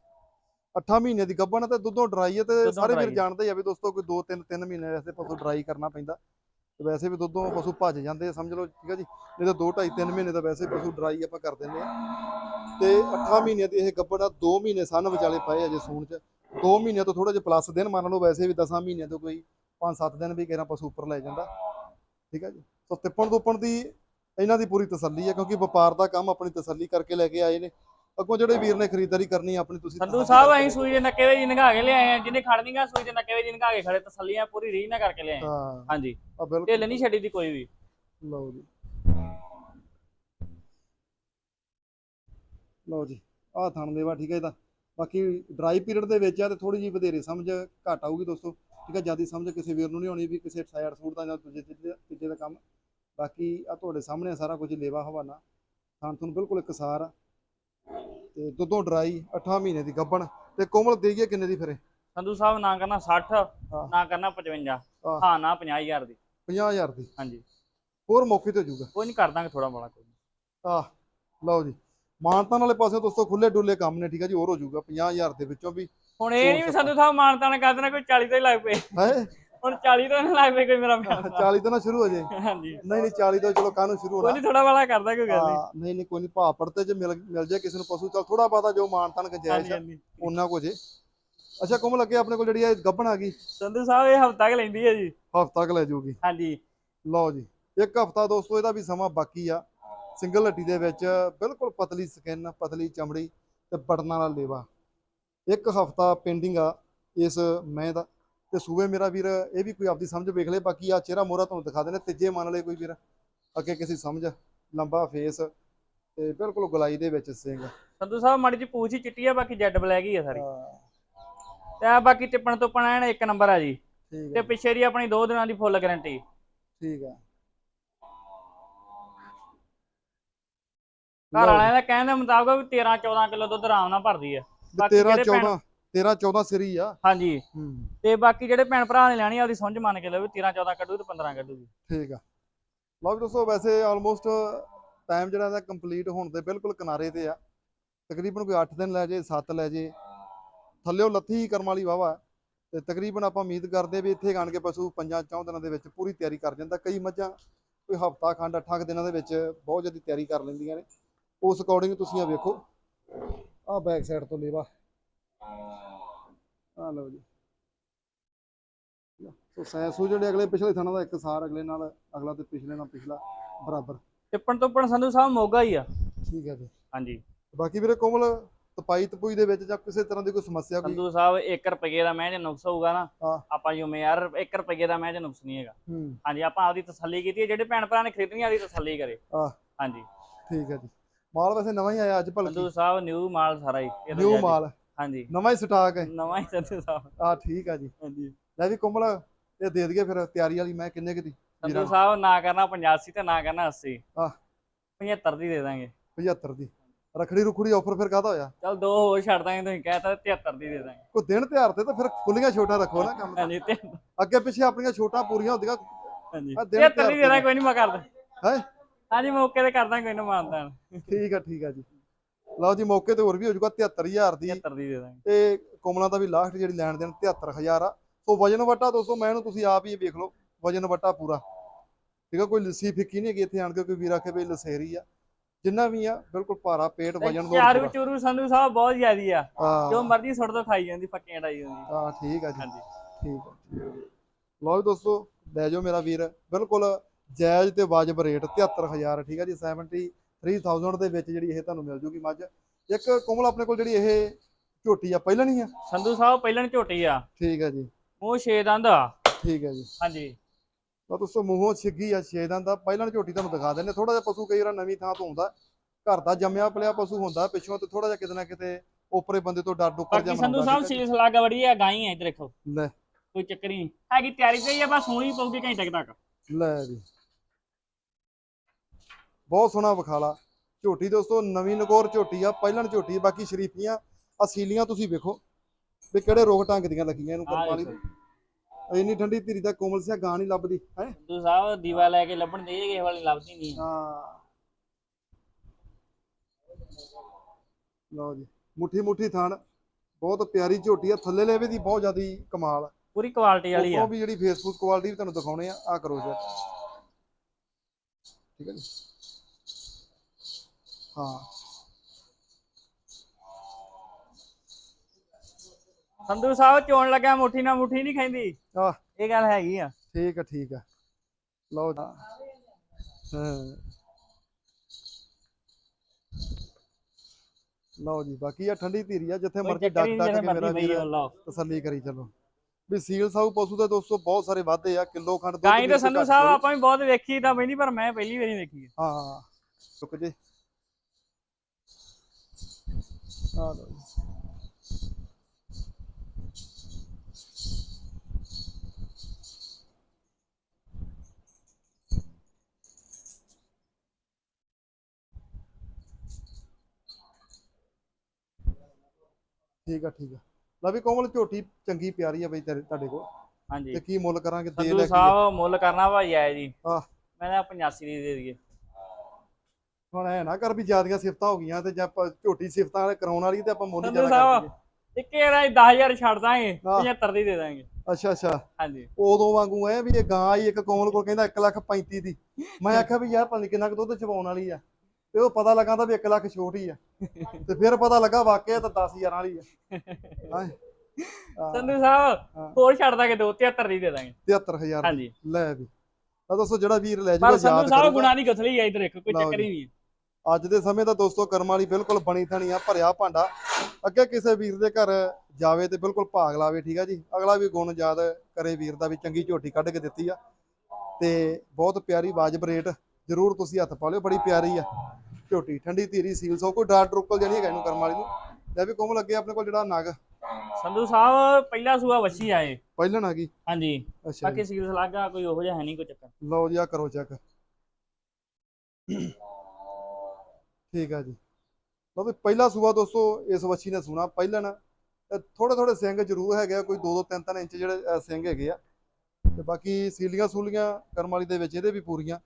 8 ਮਹੀਨਿਆਂ ਦੀ ਗੱਭਣ ਤੇ ਦੁੱਧੋਂ ਡਰਾਈ ਤੇ ਸਾਰੇ ਵੀਰ। ਜਾਣਦੇ ਆ ਵੀ ਦੋਸਤੋ ਕੋਈ 2 3 3 ਮਹੀਨੇ ਵਾਸਤੇ ਪਸ਼ੂ ਡਰਾਈ ਕਰਨਾ ਪੈਂਦਾ। ਤੇ ਵੈਸੇ ਵੀ ਦੁੱਧੋਂ ਪਸ਼ੂ ਭੱਜ ਜਾਂਦੇ ਆ ਸਮਝ ਲਓ ਠੀਕ ਆ ਜੀ। ਨਹੀਂ ਤਾਂ 2 2.5 3 ਮਹੀਨੇ ਤਾਂ ਵੈਸੇ ਪਸ਼ੂ ਡਰਾਈ ਆਪਾਂ ਕਰ ਦਿੰਦੇ ਆ। ਤੇ 8 ਮਹੀਨਿਆਂ ਦੀ ਇਹ ਗੱਭਣ ਆ 2 ਮਹੀਨੇ ਸਨ ਵਿਚਾਲੇ ਪਏ ਅਜੇ ਸੂਣ ਚ। 2 ਮਹੀਨਿਆਂ ਤੋਂ ਥੋੜਾ ਜਿਹਾ ਪਲੱਸ ਦਿਨ ਮੰਨ ਲਓ ਵੈਸੇ ਵੀ 10 ਮਹੀਨਿਆਂ ਤੋਂ ਕੋਈ 5-7 ਦਿਨ ਵੀ ਕਿਹੜਾ ਪਸ਼ੂ ਉੱਪਰ ਲੈ ਜਾਂਦਾ। ਠੀਕ ਆ ਜੀ? ਸੋ ਤਿੱਪਣ ਤੋਪਣ ਦੀ ਇਹਨਾਂ ਦੀ ਪੂਰੀ ਤਸੱਲੀ ਹੈ ਕਿਉਂਕਿ ਵਪਾਰ ਦਾ ਕੰਮ ਆਪਣੀ ਤਸੱਲੀ ਕਰਕੇ ਲੈ ਕੇ ਆਏ ਨੇ। ਅੱਗੋਂ ਜਿਹੜੇ ਵੀਰ ਨੇ ਖਰੀਦਦਾਰੀ ਕਰਨੀ ਆਪਣੀ ਤੁਸੀਂ ਸੰਧੂ ਸਾਹਿਬ ਅਸੀਂ ਸੂਈ ਦੇ ਨੱਕੇ ਵੇ ਜੀ ਨਗਾ ਕੇ ਲਿਆਏ ਆ ਜਿਹਨੇ ਖੜਨੀਆਂ ਸੂਈ ਦੇ ਨੱਕੇ ਵੇ ਜੀ ਨਗਾ ਕੇ ਖੜੇ ਤਸੱਲੀਆਂ ਪੂਰੀ ਰੀਝ ਨਾ ਕਰਕੇ ਲਿਆਏ। ਹਾਂ। ਹਾਂਜੀ। ਢਿੱਲ ਨਹੀਂ ਛੱਡੀ ਦੀ ਕੋਈ ਵੀ। ਲਓ ਜੀ। ਲਓ ਜੀ। ਆਹ ਥਣ ਦੇਵਾ ਠੀਕ ਹੈ ਇਹਦਾ ਬਾਕੀ ਡਰਾਈ ਪੀਰੀਅਡ ਦੇ ਵਿੱਚ ਆ ਤੇ ਥੋੜੀ ਜਿਹੀ ਵਧੇਰੇ ਸਮਝ ਘੱਟ ਆਊਗੀ ਦੋਸਤੋ। ਠੀਕ ਹੈ ਜ਼ਿਆਦਾ ਸਮਝ ਕਿਸੇ ਵੀਰ ਨੂੰ ਨਹੀਂ ਆਉਣੀ ਵੀ ਕਿਸੇ ਸਾਈਡ ਸੂਟ ਦਾ ਜਾਂ ਦੂਜੇ ਤੀਜੇ ਦਾ ਕੰਮ। ਬਾਕੀ ਆ ਤੁਹਾਡੇ ਸਾਹਮਣੇ ਆ ਸਾਰਾ ਕੁਝ ਲੇਵਾ ਹਵਾਨਾ। ਥਣ ਤੁਹਾਨੂੰ ਬਿਲਕੁਲ ਇੱਕ ਸਾਰ ਆ। ਤੇ ਦੁੱਧੋਂ ਡਰਾਈ 8 ਮਹੀਨੇ ਦੀ ਗੱਭਣ ਤੇ ਕੋਮਲ ਦੇਈਏ ਕਿੰਨੇ ਦੀ ਫਿਰੇ? ਸੰਧੂ ਸਾਹਿਬ ਨਾ ਕਰਨਾ 60 ਹਾਂ। ਨਾ ਕਰਨਾ 55 ਹਾਂ। ਨਾ 50000 ਦੀ। 50000 ਦੀ। ਹਾਂਜੀ। ਹੋਰ ਮੌਕੇ ਤੇ ਹੋ ਜਾਊਗਾ। ਕੋਈ ਨਹੀਂ ਕਰ ਦਾਂਗੇ ਥੋੜਾ ਬੜਾ ਕੋਈ। ਆਹ ਲਓ ਜੀ। ਮਾਨਤਾਂ ਵਾਲੇ ਪਾਸੇ ਦੋਸਤੋ ਖੁੱਲੇ ਡੁੱਲੇ ਕੰਮ ਨੇ ਠੀਕ ਹੈ ਜੀ ਹੋਰ ਹੋ ਜਾਊਗਾ 50000 ਦੇ ਵਿੱਚੋਂ ਵੀ ਹੁਣ ਇਹ ਨਹੀਂ ਵੀ ਸੰਧੂ ਸਾਹਿਬ ਮਾਨਤਾ ਨੇ ਕਰ ਦੇਣਾ ਕੋਈ 40 ਤੋਂ ਹੀ ਲੱਗ ਪਏ। ਹੈ? ਹੁਣ 40 ਤੋਂ ਨਾ ਲੱਗ ਪਏ ਕੋਈ ਮੇਰਾ ਭਰਾ। 40 ਤੋਂ ਨਾ ਸ਼ੁਰੂ ਹੋ ਜੇ। ਹਾਂਜੀ। ਨਹੀਂ ਨਹੀਂ 40 ਤੋਂ ਚਲੋ ਕਾਹਨੂੰ ਸ਼ੁਰੂ ਕੋਈ ਹੋਣਾ ਨਹੀਂ ਥੋੜਾ ਬੜਾ ਕਰਦਾ ਕੋਈ ਗੱਲ ਨਹੀਂ ਨਹੀਂ ਨਹੀਂ ਕੋਈ ਨਹੀਂ ਭਾਅ ਪੜਤੇ ਜੇ ਮਿਲ ਮਿਲ ਜਾਏ ਕਿਸੇ ਨੂੰ ਪਸ਼ੂ ਚਲ ਥੋੜਾ ਬਾਤਾ ਜੋ ਮਾਨਤਾਨ ਗੰਜਾਇਸ਼ ਉਹਨਾਂ ਕੋ ਜੇ। ਅੱਛਾ ਕੋਮਲ ਅੱਗੇ ਆਪਣੇ ਕੋਲ ਜਿਹੜੀ ਇਹ ਗੱਭਣ ਆ ਗਈ? ਸੰਧੂ ਸਾਹਿਬ ਇਹ ਹਫਤਾ ਕਿ ਲੈਂਦੀ ਹੈ ਜੀ। ਹਫਤਾ ਕ ਲੈ ਜਾਊਗੀ ਹਾਂਜੀ। ਲਓ ਜੀ ਇੱਕ ਹਫਤਾ ਦੋਸਤੋ ਇਹਦਾ ਵੀ ਸਮਾਂ ਬਾਕੀ ਆ। ਸਿੰਗਲ ਹੱਟੀ ਦੇ ਵਿੱਚ ਬਿਲਕੁਲ ਪਤਲੀ ਸਕਿਨ ਪਤਲੀ ਚਮੜੀ ਤੇ ਬਟਨ ਵਾਲਾ ਲੇਵਾ। ਇੱਕ ਹਫਤਾ ਪੈਂਡਿੰਗ ਆ ਇਸ ਮੈਂ ਦਾ। ਤੇ ਸੂਬੇ ਮੇਰਾ ਵੀਰ ਇਹ ਵੀ ਕੋਈ ਆਪਦੀ ਸਮਝ ਵੇਖ ਲੇ ਬਾਕੀ ਆ ਚਿਹਰਾ ਮੋਹਰਾ ਤੁਹਾਨੂੰ ਦਿਖਾ ਦੇਣੇ ਤੀਜੇ ਮੰਨ ਲਏ ਕੋਈ ਵੀਰ ਅੱਗੇ ਕਿਸੇ ਸਮਝ ਲੰਬਾ ਫੇਸ ਤੇ ਬਿਲਕੁਲ ਗੁਲਾਈ ਦੇ ਵਿੱਚ ਸਿੰਘ ਸੰਧੂ ਸਾਹਿਬ ਮਾੜੀ ਜੀ ਪੂਛ ਹੀ ਚਿੱਟੀ ਆ ਬਾਕੀ ਜੈਡ ਬਲੈਕ ਹੀ ਆ ਸਾਰੀ। ਤੇ ਆ ਬਾਕੀ ਟਿੱਪਣ ਤੋਂ ਐਨ ਇੱਕ ਨੰਬਰ ਆ ਜੀ। ਤੇ ਪਿੱਛੇ ਦੀ ਆਪਣੀ 2 ਦਿਨਾਂ ਦੀ ਫੁੱਲ ਗਾਰੰਟੀ ਠੀਕ ਹੈ ਘਰ ਵਾਲਿਆਂ ਦਾ ਕਹਿਣ ਦੇ ਮੁਤਾਬਕ ਵੀ 13 14 ਕਿਲੋ ਦੁੱਧ ਆਰਾਮ ਨਾਲ ਭਰਦੀ ਆ। ਬਾਕੀ 13 ਜਿਹੜੇ ਭੈਣ- 14 13 14 ਸਿਰੀ ਆ। ਹਾਂਜੀ। ਹੂੰ। ਤੇ ਬਾਕੀ ਜਿਹੜੇ ਭੈਣ ਭਰਾ ਨੇ ਲੈਣੀ ਆ ਉਹਦੀ ਸਮਝ ਮੰਨ ਕੇ ਲਓ ਵੀ 13 14 ਕੱਢੂ ਤੇ 15 ਕੱਢੂਗੀ ਠੀਕ ਆ। ਲਓ ਵੀ ਦੋਸਤੋ ਵੈਸੇ ਆਲਮੋਸਟ ਟਾਈਮ ਜਿਹੜਾ ਇਹਦਾ ਕੰਪਲੀਟ ਹੋਣ ਦੇ ਬਿਲਕੁਲ ਕਿਨਾਰੇ ਤੇ ਆ। ਤਕਰੀਬਨ ਕੋਈ 8 ਦਿਨ ਲੈ ਜੇ 7 ਲੈ ਜੇ। ਥੱਲਿਓ ਲੱਥੀ ਕਰਮ ਵਾਲੀ ਵਾਵਾ ਤੇ ਤਕਰੀਬਨ ਆਪਾਂ ਉਮੀਦ ਕਰਦੇ ਵੀ ਇੱਥੇ ਆਣ ਕੇ ਪਸ਼ੂ ਪੰਜਾਂ ਚੌਂ ਦਿਨਾਂ ਦੇ ਵਿੱਚ ਪੂਰੀ ਤਿਆਰੀ ਕਰ ਜਾਂਦਾ। ਕਈ ਮੱਝਾਂ ਕੋਈ ਹਫਤਾ ਖੰਡ 8 ਦਿਨਾਂ ਦੇ ਵਿੱਚ ਬਹੁਤ ਜਲਦੀ ਤਿਆਰੀ ਕਰ ਲੈਂਦੀਆਂ ਨੇ। ਉਸ ਅਕੋਰਡਿੰਗ ਤੁਸੀਂ ਆ ਵੇਖੋ। ਆਹ ਬੈਕ ਸਾਈਡ ਤੋਂ ਲੇਵਾ। ਆ ਲਓ ਜੀ। ਸੋ ਸੈਸੂ ਜਿਹੜੇ ਅਗਲੇ ਪਿਛਲੇ ਥਾਣਾ ਦਾ ਇੱਕ ਸਾਰ ਅਗਲੇ ਨਾਲ ਅਗਲਾ ਤੇ ਪਿਛਲੇ ਨਾਲ ਪਿਛਲਾ ਬਰਾਬਰ। ਟਿੱਪਣ ਟੁੱਪਣ ਸੰਧੂ ਸਾਹਿਬ ਮੋਗਾ ਹੀ ਆ। ਠੀਕ ਹੈ ਜੀ। ਹਾਂਜੀ। ਬਾਕੀ ਵੀਰੇ ਕੋਮਲ ਤਪਾਈ ਤਪੂਈ ਦੇ ਵਿੱਚ ਜਾਂ ਕਿਸੇ ਤਰ੍ਹਾਂ ਦੀ ਕੋਈ ਸਮੱਸਿਆ ਕੋਈ? ਸੰਧੂ ਸਾਹਿਬ 1 ਰੁਪਏ ਦਾ ਮੈਂ ਜੇ ਨੁਕਸ ਹੋਊਗਾ ਨਾ ਹਾਂ। ਆਪਾਂ ਜ਼ਿੰਮੇਵਾਰ 1 ਰੁਪਏ ਦਾ ਮੈਂ ਜੇ ਨੁਕਸ ਨਹੀਂ ਹੈਗਾ। ਹੂੰ। ਹਾਂਜੀ ਆਪਾਂ ਆਪਦੀ ਤਸੱਲੀ ਕੀਤੀ ਹੈ ਜਿਹੜੇ ਭੈਣ ਭਰਾ ਨੇ ਖਰੀਦਣੀ ਆ, ਆਪਦੀ ਤਸੱਲੀ ਕਰੇ। ਹਾਂਜੀ। ਠੀਕ ਹੈ ਜੀ। ਮਾਲ ਵੈਸੇ ਨਵਾਂ ਹੀ ਆਇਆ ਅੱਜ ਭਲਕੀ। ਸੰਧੂ ਸਾਹਿਬ ਨਿਊ ਮਾਲ ਸਾਰਾ ਹੀ ਇਹ ਤਾਂ ਨਿਊ। ਮਾਲ। ਹਾਂਜੀ। ਨਵਾਂ ਹੀ ਸਟਾਕ ਹੈ। ਨਵਾਂ ਹੀ ਸੰਧੂ ਸਾਹਿਬ। ਆ ਠੀਕ ਆ ਜੀ। ਹਾਂਜੀ। ਲੈ ਵੀ ਕੋਮਲ ਇਹ ਦੇ ਦਈਏ ਫਿਰ ਤਿਆਰੀ ਵਾਲੀ ਮੈਂ ਕਿੰਨੇ ਕੁ ਦੀ? ਸੰਧੂ ਸਾਹਿਬ ਨਾ ਕਰਨਾ 85 ਤੇ ਨਾ ਕਰਨਾ 80 ਆਹ। 75 ਦੀ ਦੇ ਦਾਂਗੇ। 75 ਦੀ। ਰਖੜੀ ਰੁਖੜੀ ਆਫਰ ਫਿਰ ਕਾਹਦਾ ਹੋਇਆ? ਚਲ ਦੋ ਹੋਰ ਛੱਡ ਦਾਂਗੇ ਤੁਸੀਂ ਕਹਿਤਾ 73 ਦੀ ਦੇ ਦਾਂਗੇ। ਕੋਈ ਦਿਨ ਤਿਉਹਾਰ ਤੇ ਤਾਂ ਫਿਰ ਖੁੱਲੀਆਂ ਛੋਟਾਂ ਰੱਖੋ ਨਾ ਕੰਮ ਹਾਂਜੀ ਤੇ ਅੱਗੇ ਪਿੱਛੇ ਆਪਣੀਆਂ ਛੋਟਾਂ ਪੂਰੀਆਂ ਹੁੰਦੀਆਂ। ਹਾਂਜੀ। ਆਹ ਦਿਨ 73 ਦੀ ਦੇ ਦਾਂਗੇ ਕੋਈ ਨਹੀਂ ਮੈਂ ਕਰਦਾ। ਹੈ? ਹਾਂਜੀ ਮੌਕੇ ਤੇ ਕਰਦਾ ਕੋਈ ਨਾ ਮਾਨਤਾ ਠੀਕ ਆ ਠੀਕ ਆ ਜੀ। ਲਓ ਜੀ ਮੌਕੇ ਤੇ ਹੋਰ ਵੀ ਹੋ ਜਾਊਗਾ 73000 ਦੀ। 73 ਦੀ ਦੇ ਦਾਂਗੇ। ਤੇ ਕੋਮਲਾਂ ਦਾ ਵੀ ਲਾਸਟ ਜਿਹੜੀ ਲੈਣ ਦੇਣ 73000 ਆ। ਸੋ ਵਜਨ ਵਟਾ ਦੋਸਤੋ ਮੈਂ ਇਹਨੂੰ ਤੁਸੀਂ ਆਪ ਹੀ ਵੇਖ ਲਓ ਵਜਨ ਵਟਾ ਪੂਰਾ। ਠੀਕ ਆ ਕੋਈ ਲੱਸੀ ਫਿੱਕੀ ਨਹੀਂ ਹੈਗੀ ਇੱਥੇ ਆਣ ਕੇ ਕੋਈ ਵੀਰ ਆਖੇ ਵੀ ਲਸੇਰੀ ਆ। ਜਿੰਨਾ ਵੀ ਆ ਬਿਲਕੁਲ ਭਾਰਾ ਪੇਟ ਵਜਨ ਦੋ ਚਾਰੂ ਚੂਰੂ ਸੰਧੂ ਸਾਹਿਬ ਬਹੁਤ ਜ਼ਿਆਦੀ ਆ। ਜੋ ਮਰਜ਼ੀ ਸੁੱਟ ਦੋ ਖਾਈ ਜਾਂਦੀ ਫੱਕੀਆਂ ਡਾਈ ਜਾਂਦੀ। ਹਾਂ ਠੀਕ ਆ ਜੀ। ਹਾਂਜੀ। ਠੀਕ ਆ। ਲਓ ਜੀ ਦੋਸਤੋ ਲੈ ਜਾਓ ਮੇਰਾ ਵੀਰ। ਬਿਲਕੁਲ ਜਾਇਜ਼ ਤੇ ਵਾਜਬ ਰੇਟ 73000 ਠੀਕ ਆ ਜੀ 73000 ਦੇ ਵਿੱਚ ਜਿਹੜੀ ਇਹ ਤੁਹਾਨੂੰ ਮਿਲ ਜੂਗੀ ਮੱਝ। ਇੱਕ ਕੋਮਲ ਆਪਣੇ ਕੋਲ ਜਿਹੜੀ ਇਹ ਝੋਟੀ ਆ ਪਹਿਲਾਂ ਨਹੀਂ ਆ? ਸੰਧੂ ਸਾਹਿਬ ਪਹਿਲਾਂ ਝੋਟੀ ਆ। ਠੀਕ ਆ ਜੀ। ਉਹ ਛੇ ਦੰਦ ਆ। ਠੀਕ ਹੈ ਜੀ। ਹਾਂਜੀ। ਤਾਂ ਦੋਸਤੋ ਮੂੰਹੋਂ ਛਿੱਗੀ ਆ ਛੇਦਾਂ ਦਾ ਪਹਿਲਾਂ ਝੋਟੀ ਤੁਹਾਨੂੰ ਦਿਖਾ ਦਿੰਦੇ ਥੋੜਾ ਜਿਹਾ ਪਸ਼ੂ ਕਈ ਵਾਰ ਨਵੀਂ ਥਾਂ ਤੋਂ ਹੁੰਦਾ ਘਰ ਦਾ ਜੰਮਿਆ ਪਲਿਆ ਪਸ਼ੂ ਹੁੰਦਾ ਪਿੱਛੋਂ ਤੇ ਥੋੜਾ ਜਿਹਾ ਕਿਤੇ ਨਾ ਕਿਤੇ ਓਪਰੇ ਬੰਦੇ ਤੋਂ ਡਰ ਡੁੱਕਰ ਬਾਕੀ ਸੰਧੂ ਸਾਹਿਬ ਸੀਸ ਲੱਗ ਬੜੀ ਆ ਗਾਈ ਆ ਇੱਧਰ ਦੇਖੋ। ਲੈ। ਕੋਈ ਚੱਕਰ ਹੀ ਨਹੀਂ। ਹੈਗੀ ਤਿਆਰੀ ਤੇ ਹੀ ਆ ਬਸ ਸੋਹਣੀ ਪਊਗੀ ਘੰਟੇ ਤੱਕ। ਲੈ ਜੀ। ਬਹੁਤ ਸੋਹਣਾ ਵਿਖਾਲਾ। ਝੋਟੀ ਦੋਸਤੋ ਨਵੀਂ ਨਕੋਰ ਝੋਟੀ ਆ ਪਹਿਲਾਂ ਝੋਟੀ ਬਾਕੀ ਸ਼ਰੀਫੀਆਂ ਅਸੀਲੀਆਂ ਤੁਸੀਂ ਵੇਖੋ ਵੀ ਕਿਹੜੇ ਰੋਗ ਢੰਗ ਦੀਆਂ ਲੱਗੀਆਂ ਇਹਨੂੰ ਕਰਮਾਲੀ ਇੰਨੀ ਠੰਡੀ ਧੀਰੀ ਦਾ ਕੋਮਲ ਸਿਆ ਗਾਂ ਨਹੀਂ ਲੱਭਦੀ ਹੈ? ਸੰਧੂ ਸਾਹਿਬ ਦੀਵਾ ਲੈ ਕੇ ਲੱਭਣ ਦੇ ਕਿਸੇ ਵਾਲੀ ਲੱਭਦੀ ਨਹੀਂ। ਹਾਂ। ਲਓ ਜੀ ਮੁੱਠੀ ਮੁੱਠੀ ਥਣ। ਬਹੁਤ ਪਿਆਰੀ ਝੋਟੀ ਆ ਥੱਲੇ ਲੈਵੇ ਦੀ ਬਹੁਤ ਜ਼ਿਆਦੀ ਕਮਾਲ। ਪੂਰੀ ਕੁਆਲਿਟੀ ਵਾਲੀ ਆ। ਉੱਪਰੋਂ ਵੀ ਜਿਹੜੀ ਫੇਸਬੁੱਕ ਕੁਆਲਿਟੀ ਵੀ ਤੁਹਾਨੂੰ ਦਿਖਾਉਣੇ ਆ ਆ ਕਰੋ ਜੀ। ਠੀਕ ਹੈ ਜੀ। ਹਾਂ। ਸੰਧੂ ਸਾਹਿਬ ਚੋਣ ਲੱਗਿਆ ਮੁੱਠੀ ਨਾਲ ਮੁੱਠੀ ਨਹੀਂ ਖਾਂਦੀ ਆਹ। ਇਹ ਗੱਲ ਹੈਗੀ ਆ। ਠੀਕ ਆ ਠੀਕ ਆ। ਲਓ ਜੀ। ਹਾਂ। ਲਓ ਜੀ ਬਾਕੀ ਆ ਠੰਡੀ ਧੀਰੀ ਆ ਜਿੱਥੇ ਮਰਜ਼ੀ ਡੱਕ ਡੱਕ ਕੇ ਮੇਰਾ ਵੀਰ ਤਸੱਲੀ ਕਰੀ ਚੱਲੋ। ਵੀ ਸੀਲ ਸਾਊ ਪਸ਼ੂ ਦੇ ਦੋਸਤੋ ਬਹੁਤ ਸਾਰੇ ਵਾਧੇ ਆ ਕਿਲੋ ਖੰਡ ਦੁੱਧ ਤਾਂ ਇੱਥੇ ਸੰਧੂ ਸਾਹਿਬ। ਆਪਾਂ ਵੀ ਬਹੁਤ ਵੇਖੀ ਤਾਂ ਬੈਂਦੀ ਪਰ ਮੈਂ ਪਹਿਲੀ ਵਾਰੀ ਵੇਖੀ ਆ ਹਾਂ ਰੁਕ ਜੇ ਆ ਜੀ। ਠੀਕ ਆ ਠੀਕ ਆ ਲੈ ਵੀ ਕੋਮਲ ਝੋਟੀ ਚੰਗੀ ਪਿਆਰੀ ਆ ਬਈ ਤੇਰੇ ਤੁਹਾਡੇ ਕੋਲ। ਹਾਂਜੀ। ਤੇ ਕੀ ਮੁੱਲ ਕਰਾਂਗੇ ਦੇ ਸੰਧੂ ਲੈ ਕੇ ਸਾਹਿਬ ਮੁੱਲ ਕਰਨਾ ਭਾਈ ਆਇਆ ਜੀ। ਆਹ। ਮੈਂ ਤਾਂ 85 ਦੀ ਦੇ ਦਈਏ। ਹੁਣ ਐ ਨਾ ਕਰ ਵੀ ਜਿਆਦੀਆਂ ਸਿਫਤਾਂ ਹੋ ਗਈਆਂ ਤੇ ਜੇ ਆਪਾਂ ਝੋਟੀ ਸਿਫਤਾਂ ਕਰਾਉਣ ਵਾਲੀ ਤੇ ਆਪਾਂ ਮੁੱਲ ਹੀ ਸੰਧੂ ਜ਼ਿਆਦਾ ਕਰ ਸਾਹਿਬ ਦਈਏ ਇੱਕ ਇਹਦਾ 10000 ਛੱਡ ਦਾਂਗੇ ਆਹ। 75 ਦੀ ਦੇ ਦਾਂਗੇ। ਅੱਛਾ ਅੱਛਾ। ਹਾਂਜੀ। ਉਦੋਂ ਵਾਂਗੂ ਐ ਵੀ ਇਹ ਗਾਂ ਆਈ ਇੱਕ ਕੋਮਲ ਕੋਲ ਕਹਿੰਦਾ 1 ਲੱਖ 35 ਦੀ। ਮੈਂ ਆਖਿਆ ਵੀ ਯਾਰ ਪਤਾ ਨੀ ਕਿੰਨਾ ਕੁ ਦੁੱਧ ਚਵਾਉਣ ਵਾਲੀ ਆ। ਤੇ ਉਹ ਪਤਾ ਲੱਗਾ ਤਾਂ ਵੀ 1 ਲੱਖ ਛੋਟ ਹੀ ਆ। ਤੇ ਫਿਰ ਪਤਾ ਲੱਗਾ ਵਾਕਿਆ ਤਾਂ 10000 ਵਾਲੀ ਆ। ਹਾਂ। ਸੰਧੂ ਸਾਹਿਬ। ਹੋਰ ਛੱਡ ਦਾਂਗੇ ਦੋ 73 ਦੀ ਦੇ ਦਾਂਗੇ। 73000 ਦੀ। ਹਾਂਜੀ। ਲੈ ਵੀ। ਤਾਂ ਦੋਸਤੋ ਜਿਹੜਾ ਵੀਰ ਲੈ ਜੂਗਾ ਸੰਧੂ ਯਾਦ ਸਾਹਿਬ ਕਰੂਗਾ। ਗੁਣਾ ਦੀ ਗਥਲੀ ਆ ਇਧਰ ਦੇਖੋ ਕੋਈ ਚੱਕਰ ਹੀ। ਨਹੀਂ ਅੱਜ ਦੇ ਸਮੇਂ ਦਾ ਦੋਸਤੋ ਕਰਮ ਵਾਲੀ ਬਿਲਕੁਲ ਬਣੀ ਥਣੀ ਆ ਭਰਿਆ ਭਾਂਡਾ। ਅੱਗੇ ਕਿਸੇ ਵੀਰ ਦੇ ਘਰ ਜਾਵੇ ਤੇ ਬਿਲਕੁਲ ਭਾਗ ਲਾਵੇ ਠੀਕ ਆ ਜੀ। ਅਗਲਾ ਵੀ ਗੁਣ ਯਾਦ ਕਰੇ ਵੀਰ ਦਾ ਵੀ ਚੰਗੀ ਝੋਟੀ ਕੱਢ ਕੇ ਦਿੱਤੀ ਆ। ਤੇ ਬਹੁਤ ਪਿਆਰੀ ਵਾਜਬ ਰੇਟ ਜ਼ਰੂਰ ਤੁਸੀਂ ਹੱਥ ਪਾ ਲਿਓ ਬੜੀ ਪਿਆਰੀ ਆ। ਝੋਟੀ ਠੰਡੀ ਧੀਰੀ ਸੀਲ ਸੋ ਕੋਈ ਡਾਟ ਰੁਕਲ ਜਾਨੀ ਹੈਗਾ ਇਹਨੂੰ ਕਰਮ ਵਾਲੀ ਨੂੰ। ਲੈ ਵੀ ਕੋਮਲ ਅੱਗੇ ਆਪਣੇ ਕੋਲ ਜਿਹੜਾ ਨਗ। ਸੰਧੂ ਸਾਹਿਬ ਪਹਿਲਾ ਸੂਆ ਵੱਛੀ ਆਏ ਪਹਿਲਣ ਆ ਗਈ ਹਾਂਜੀ। ਅੱਛਾ। ਬਾਕੀ ਜੀ। ਸੀਲਸ ਲੱਗਾ ਕੋਈ ਉਹੋ ਜਿਹਾ ਹੈ ਨਹੀਂ ਕੋਈ ਚੱਕਰ। ਲਓ ਜੀ ਆ ਕਰੋ ਚੈੱਕ ਠੀਕ ਆ ਜੀ। ਲਓ ਵੀ ਪਹਿਲਾ ਸੂਆ ਦੋਸਤੋ ਇਸ ਵੱਛੀ ਨੇ ਸੂਣਾ। ਪਹਿਲਣ ਥੋੜੇ ਥੋੜੇ ਸਿੰਘ ਜ਼ਰੂਰ ਹੈਗੇ ਕੋਈ 2 2 3 3 ਇੰਚ ਜਿਹੜੇ ਸਿੰਘ ਹੈਗੇ ਆ। ਤੇ ਬਾਕੀ ਸੀਲੀਆਂ ਸੂਲੀਆਂ ਕਰਮ ਵਾਲੀ ਦੇ ਵਿੱਚ ਇਹਦੇ ਵੀ ਪੂਰੀਆਂ।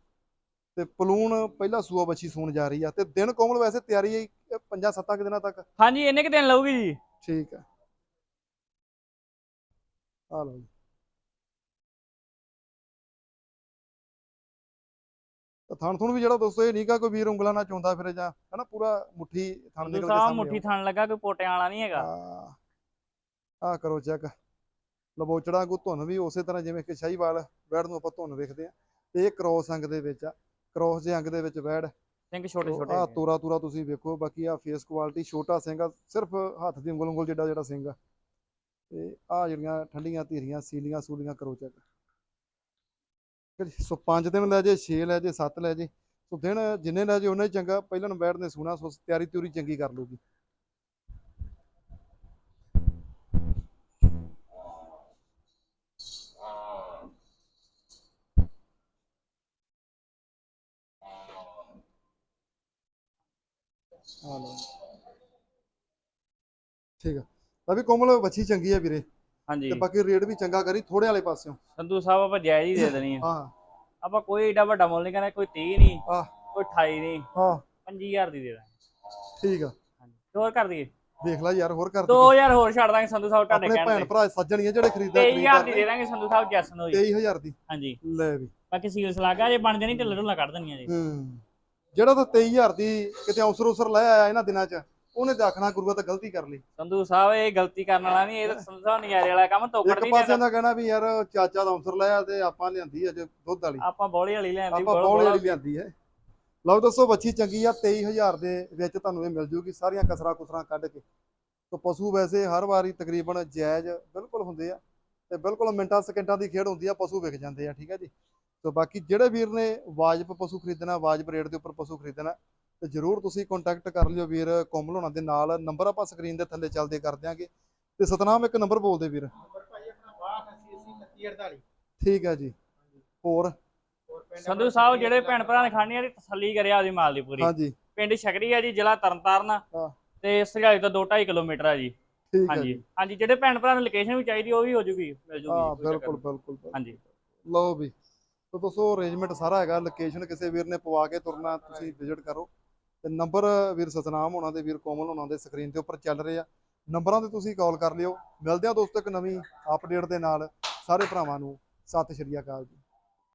ਤੇ ਪਲੂਣ ਪਹਿਲਾ ਸੂਆ ਵੱਛੀ ਸੂਣ ਜਾ ਰਹੀ ਆ ਤੇ ਦਿਨ ਕੋਮਲ ਵੈਸੇ ਤਿਆਰੀ ਹੈ 5 7 ਕੁ ਦਿਨਾਂ ਤੱਕ। ਹਾਂਜੀ ਇੰਨੇ ਕੁ ਦਿਨ ਲਊਗੀ ਜੀ। ਠੀਕ ਆ ਆ ਲਓ ਜੀ। ਥਣ ਥੁਣ ਵੀ ਜਿਹੜਾ ਦੋਸਤੋ ਇਹ ਨਹੀਂਗਾ ਕੋਈ ਵੀਰ ਉਂਗਲਾਂ ਨਾਲ ਚੋਂਦਾ ਫਿਰੇ ਜਾਂ ਹਨਾ ਪੂਰਾ ਮੁੱਠੀ ਥਣ ਨਿਕਲ ਕੇ ਸਾਹਮਣੇ ਮੁੱਠੀ ਥਣ ਲੱਗਾ ਕੋਈ ਪੋਟਿਆਂ ਵਾਲਾ ਨਹੀਂ ਹੈਗਾ। ਆ ਕਰੋ ਚੈੱਕ। ਲਬੋਚੜਾ ਕੋ ਧੁਨ ਵੀ ਉਸੇ ਤਰ੍ਹਾਂ ਜਿਵੇਂ ਕਿ ਸ਼ਾਹੀਵਾਲ ਵੈੜ ਨੂੰ ਆਪਾਂ ਧੁਨ ਵੇਖਦੇ ਆ ਤੇ ਇਹ ਕ੍ਰੋਸ ਅੰਗ ਦੇ ਵਿੱਚ ਆ। ਕ੍ਰੋਸ ਦੇ ਅੰਗ ਦੇ ਵਿੱਚ ਵੈੜ ਸਿੰਘ ਛੋਟੇ ਛੋਟੇ ਆ। ਤੋਰਾ ਤੋਰਾ ਤੁਸੀਂ ਵੇਖੋ ਬਾਕੀ ਆ ਫੇਸ ਕੁਆਲਿਟੀ ਛੋਟਾ ਸਿੰਘ ਆ ਸਿਰਫ ਹੱਥ ਦੀ ਉਂਗਲ ਉਂਗਲ ਜਿੱਡਾ ਜਿਹੜਾ ਸਿੰਘ ਆ। ਤੇ ਆ ਜਿਹੜੀਆਂ ਠੰਡੀਆਂ ਧੀਰੀਆਂ ਸੀਲੀਆਂ ਸੂਲੀਆਂ ਕਰੋ ਚੈੱਕ ਸੋ 5 ਦਿਨ ਲੈ ਜੇ 6 ਲੈ ਜੇ 7 ਲੈ ਜੇ। ਸੋ ਦਿਨ ਜਿੰਨੇ ਲੈ ਜੇ ਉਹਨੇ ਚੰਗਾ। ਪਹਿਲਾਂ ਨੇ ਸੋਣਾ ਸੋ ਤਿਆਰੀ ਤਿਉਰੀ ਚੰਗੀ ਕਰ ਲੂਗੀ ਆ ਲਓ। ਠੀਕ ਆ। ਤਾਂ ਵੀ ਕੋਮਲ ਵੱਛੀ ਚੰਗੀ ਆ ਵੀਰੇ। ਹਾਂਜੀ। ਤੇ ਬਾਕੀ ਰੇਟ ਵੀ ਚੰਗਾ ਕਰੀ ਥੋੜੇ ਵਾਲੇ ਪਾਸਿਓਂ। ਸੰਧੂ ਸਾਹਿਬ ਆਪਾਂ ਜਾਇਜ਼ ਹੀ ਦੇ ਦੇਣੀ ਆ। ਹਾਂ। ਆਪਾਂ ਕੋਈ ਏਡਾ ਵੱਡਾ ਮੁੱਲ ਨਹੀਂ ਕਰਨਾ ਕੋਈ 30 ਨਹੀਂ ਆਹ ਕੋਈ 28 ਨਹੀਂ ਹਾਂ। 25000 ਦੀ ਦੇ ਦਾਂਗੇ। ਠੀਕ ਆ। ਹਾਂਜੀ। ਹੋਰ ਕਰ ਦਈਏ? ਦੇਖ ਲੈ ਯਾਰ ਹੋਰ ਕਰ ਦੇ 2000 ਹੋਰ ਛੱਡ ਦਾਂਗੇ ਸੰਧੂ ਸਾਹਿਬ ਤੁਹਾਡੇ ਕਹਿਣ ਭੈਣ ਤੇ। ਭਰਾ ਸੱਜਣ ਹੀ ਜਿਹੜੇ ਖਰੀਦਦਾ 23000 ਦੀ ਦੇ ਦਾਂਗੇ ਸੰਧੂ ਸਾਹਿਬ ਜੈਸਨ ਹੋਈ। 23000 ਦੀ। ਹਾਂਜੀ। ਲੈ ਵੀ। ਬਾਕੀ ਸੀਲ ਸਲਾਗਾ ਜੇ ਬਣ ਜਾਣੀ ਢਿੱਲਾ ਢੁੱਲਾ ਕੱਢ ਦੇਣੀਆਂ ਜੀ। ਹੂੰ। ਜਿਹੜਾ ਤਾਂ 23000 ਦੀ ਕਿਤੇ ਔਸਰ ਉਸਰ ਲੈ ਆਇਆ ਇਹਨਾਂ ਦਿਨਾਂ 'ਚ ਉਹਨੇ ਤਾਂ ਆਖਣਾ ਗੁਰੂਆ ਤਾਂ ਗਲਤੀ ਕਰ ਲਈ। ਸੰਧੂ ਸਾਹਿਬ ਇਹ ਗਲਤੀ ਕਰਨ ਵਾਲਾ ਨਹੀਂ ਇਹ ਤਾਂ ਸੰਧੂ ਨਜ਼ਾਰੇ ਵਾਲਾ ਕੰਮ ਤੋਕੜ ਇੱਕ ਨਹੀਂ ਪਾਸੇ ਦਾ ਕਹਿਣਾ ਵੀ ਯਾਰ ਚਾਚਾ ਦਾ ਔਸਰ ਲਿਆ ਤੇ ਆਪਾਂ ਲਿਆਂਦੀ ਅਜੇ ਦੁੱਧ ਵਾਲੀ। ਆਪਾਂ ਬੋਲੀ ਵਾਲੀ ਲੈਂਦੀ ਆਪਾਂ ਬੌਲੇ ਵਾਲੀ ਲਿਆਂਦੀ ਹੈ। ਲਓ ਦੱਸੋ ਬੱਚੀ ਚੰਗੀ ਆ 23000 ਦੇ ਵਿੱਚ ਤੁਹਾਨੂੰ ਇਹ ਮਿਲ ਜੂਗੀ ਸਾਰੀਆਂ ਕਸਰਾਂ ਕੁਸਰਾਂ ਕੱਢ ਕੇ। ਤੋ ਪਸ਼ੂ ਵੈਸੇ ਹਰ ਵਾਰੀ ਤਕਰੀਬਨ ਜਾਇਜ਼ ਬਿਲਕੁਲ ਹੁੰਦੇ ਆ ਤੇ ਬਿਲਕੁਲ ਮਿੰਟਾਂ ਸਕਿੰਟਾਂ ਦੀ ਖੇਡ ਹੁੰਦੀ ਆ ਪਸ਼ੂ ਵਿਕ ਜਾਂਦੇ ਆ ਠੀਕ ਹੈ ਜੀ? ਤੋ ਬਾਕੀ ਜਿਹੜੇ ਵੀਰ ਨੇ ਵਾਜਬ ਪਸ਼ੂ ਖਰੀਦਣਾ ਵਾਜਬ ਰੇਟ ਦੇ ਉੱਪਰ ਪਸ਼ੂ ਖਰੀਦਣਾ ਤੇ ਜਰੂਰ ਤੁਸੀਂ ਕੰਟੈਕਟ ਕਰ ਲਿਓ ਵੀਰ ਕੋਮਲ ਹੋਣਾ ਦੇ ਨਾਲ। ਨੰਬਰ ਆਪਾਂ ਸਕਰੀਨ ਦੇ ਥੱਲੇ ਚੱਲਦੇ ਕਰ ਦਿਆਂਗੇ। ਤੇ ਸਤਨਾਮ ਇੱਕ ਨੰਬਰ ਬੋਲਦੇ ਵੀਰ। ਨੰਬਰ ਭਾਈ ਆਪਣਾ 6280 ਠੀਕ ਹੈ ਜੀ। ਹੋਰ? ਸੰਧੂ ਸਾਹਿਬ ਜਿਹੜੇ ਭੈਣ ਭਰਾ ਨੇ ਖਾਣੀ ਆ ਦੀ ਤਸੱਲੀ ਕਰਿਆ ਉਹਦੀ ਮਾਲ ਦੀ ਪੂਰੀ। ਹਾਂਜੀ। ਪਿੰਡ ਛਕਰੀ ਆ ਜੀ ਜ਼ਿਲ੍ਹਾ ਤਰਨਤਾਰਨ। ਤੇ ਸਰਿਆਲੀ ਤੋਂ 2.5 ਕਿਲੋਮੀਟਰ ਆ ਜੀ। ਹਾਂਜੀ। ਹਾਂਜੀ ਜਿਹੜੇ ਭੈਣ ਭਰਾ ਨੂੰ ਲੋਕੇਸ਼ਨ ਵੀ ਚਾਹੀਦੀ ਉਹ ਵੀ ਹੋ ਜੂਗੀ ਮਿਲ ਜੂਗੀ ਹਾਂ। ਬਿਲਕੁਲ ਬਿਲਕੁਲ। ਹਾਂਜੀ। ਲਓ ਵੀ। ਤਾਂ ਦੋਸਤੋ ਅਰੇਂਜਮੈਂਟ ਸਾਰਾ ਹੈਗਾ ਲੋਕੇਸ਼ਨ ਕਿਸੇ ਵੀਰ ਨੇ ਪਵਾ ਕੇ ਤੁਰਨਾ, ਤੁਸੀਂ ਵਿਜ਼ਿਟ ਕਰੋ। ਤੇ ਨੰਬਰ ਵੀਰ ਸਤਨਾਮ ਹੋਣਾ ਦੇ ਵੀਰ ਕੋਮਲ ਹੋਣਾ ਦੇ ਸਕਰੀਨ ਦੇ ਉੱਪਰ ਚੱਲ ਰਹੇ ਆ। ਨੰਬਰਾਂ ਤੇ ਤੁਸੀਂ ਕਾਲ ਕਰ ਲਿਓ। ਮਿਲਦੇ ਆ ਦੋਸਤੋ ਇੱਕ ਨਵੀਂ ਅਪਡੇਟ ਦੇ ਨਾਲ। ਸਾਰੇ ਭਰਾਵਾਂ ਨੂੰ ਸਤਿ ਸ਼੍ਰੀ ਅਕਾਲ ਜੀ।